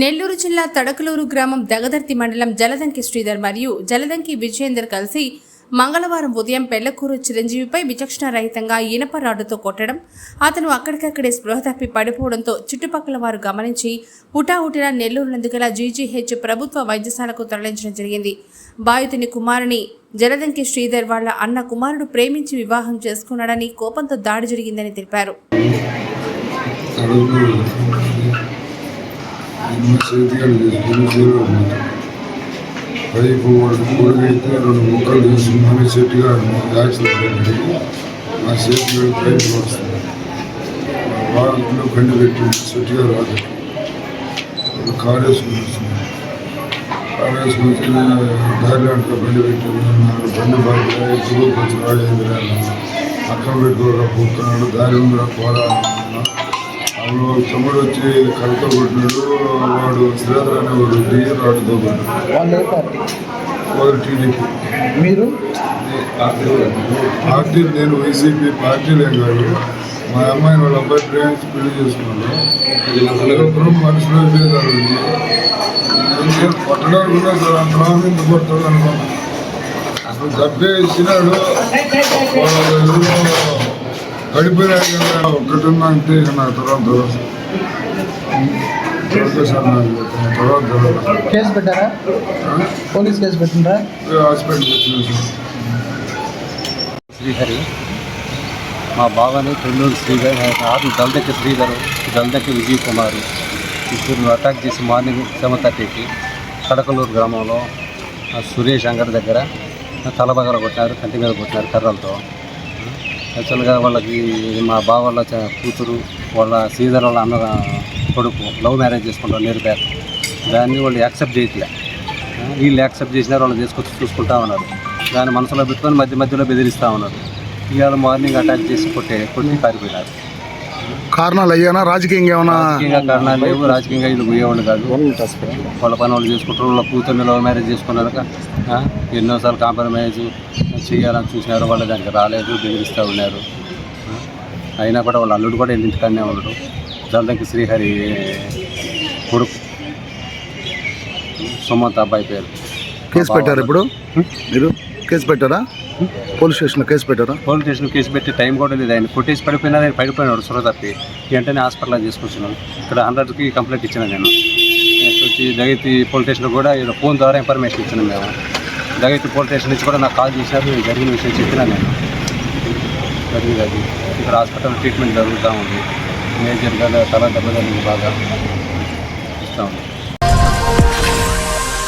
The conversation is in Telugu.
నెల్లూరు జిల్లా తడకలూరు గ్రామం దగదర్తి మండలం జలదంకి శ్రీధర్ మరియు జలదంకి విజయేందర్ కలిసి మంగళవారం ఉదయం పెళ్ళకూరు చిరంజీవిపై విచక్షణ రహితంగా ఇనప రాడ్డుతో కొట్టడం అతను అక్కడికక్కడే స్పృహ తప్పి పడిపోవడంతో చుట్టుపక్కల వారు గమనించి హుటాహుటిన నెల్లూరు నందుగల జీజీహెచ్ ప్రభుత్వ వైద్యశాలకు తరలించడం జరిగింది. బాధితుని కుమారుని జలదంకి శ్రీధర్ వాళ్ళ అన్న కుమారుడు ప్రేమించి వివాహం చేసుకున్నాడని కోపంతో దాడి జరిగిందని తెలిపారు. అడుగులు ఎన్నో చేతికాలు చేసుకుని జీరో పైపు పొడిగైతే రెండు ముక్కలు తీసుకుని చెట్టుగా యాక్సిడెంట్ అయ్యి ఆ చేతికి పైపు వస్తుంది వాళ్ళలో కండి పెట్టి చెట్టుగా రాదు వాళ్ళు కారు వేసుకుని వస్తున్నారు కారు వేసుకుని వచ్చి దారిలో అంతా బండి పెట్టారు నాకు బండి బాగా ఎప్పుడు కొంచెం రాజేంద్ర అక్కడ పెట్టుకోరా పోతున్నాడు దారి ఉందిరా పోరా అన్నా. అవును తమ్ముడు వచ్చి కలతో కొట్టినాడు వాడు శ్రీధర్ అనేవాడు దిగి రాడుతో కొట్టినాడు. వాళ్ళు ఏ పార్టీ. వాడు టీడీపీ. మీరు? పార్టీ నేను వైసీపీ పార్టీలే కాదు. మా అమ్మాయిని వాళ్ళ అబ్బాయి ప్రేమించి పెళ్ళి చేసుకున్నాను మనుషులు భేదాలు నేను కొట్టడానికి ఉన్నా సార్ అంతమంది ఎందుకు అనుకున్నాను అసలు డబ్బే ఇచ్చినాడు. వాళ్ళు ఒక్కటున్నా అంటే ఇక నాకు తర్వాత కేసు పెట్టారా? పోలీస్ కేసు పెట్టిండ్రా? హాస్పిటల్ శ్రీహరి మా బావని పెళ్ళూరు శ్రీధర్ ఆరు దళదక్కి శ్రీధర్ దళదక్కి విజయ్ కుమార్ ఇద్దరు అటాక్ చేసి మార్నింగ్ సెవెన్ థర్టీకి కడకలూరు గ్రామంలో ఆ సురేష్ అంగడి దగ్గర తల కొట్టినారు కంటి మీద కొట్టినారు కర్రలతో. యాక్చువల్గా వాళ్ళకి మా బావ వాళ్ళ చ- కూతురు వాళ్ళ శ్రీధర్ వాళ్ళ అన్న కొడుకు లవ్ మ్యారేజ్ చేసుకుంటారు బ్యాక్ దాన్ని వాళ్ళు యాక్సెప్ట్ చేయట్లే. వీళ్ళు యాక్సెప్ట్ చేసినారు వాళ్ళు చేసుకొచ్చి చూసుకుంటా ఉన్నారు. దాన్ని మనసులో పెట్టుకొని మధ్య మధ్యలో బెదిరిస్తూ ఉన్నారు. ఇవాళ మార్నింగ్ అటాక్ చేసి కొట్టే కొట్టి పారిపోయినారు. కారణాలు అయ్యానా రాజకీయంగా ఏమైనా రాజకీయంగా కారణాలు లేవు. రాజకీయంగా వీళ్ళు పోయేవాళ్ళు కాదు. వాళ్ళ పని వాళ్ళు చేసుకుంటారు. వాళ్ళ కూతుర్ని లవ్ మ్యారేజ్ చేసుకున్నాక ఎన్నోసార్లు కాంప్రమైజ్ చేయాలని చూసినారు. వాళ్ళు దానికి రాలేదు బెదిరిస్తూ ఉన్నారు. అయినా కూడా వాళ్ళ అల్లుడు కూడా ఇంటికాడనే ఉన్నాడు జల్దంకి శ్రీహరి కొడుకు. సుమంత్ అబ్బాయి పేరు. కేసు పెట్టారా ఇప్పుడు? మీరు? కేసు పెట్టారా? పోలీస్ స్టేషన్లో కేసు పెట్టారా? పోలీస్ స్టేషన్లో కేసు పెట్టి టైం కూడా లేదు. ఆయన కొట్టేసి పడిపోయినా ఆయన పడిపోయినాడు సొర తప్పి వెంటనే హాస్పిటల్ తీసుకొచ్చినాను. ఇక్కడ హండ్రెడ్కి కంప్లైంట్ ఇచ్చిన నేను. నెక్స్ట్ వచ్చి జగతి పోలీస్ స్టేషన్లో కూడా ఏదో ఫోన్ ద్వారా ఇన్ఫర్మేషన్ ఇచ్చినాం మేము జగతి పోలీస్ స్టేషన్ నుంచి కూడా నాకు కాల్ చేశారు. నేను జరిగిన విషయం చెప్పినా నేను. జరిగింది అది. ఇక్కడ హాస్పిటల్ ట్రీట్మెంట్ జరుగుతూ ఉంది. మేజర్గా తల దెబ్బ తగిలింది బాగా. ఇస్తూ ఉంది.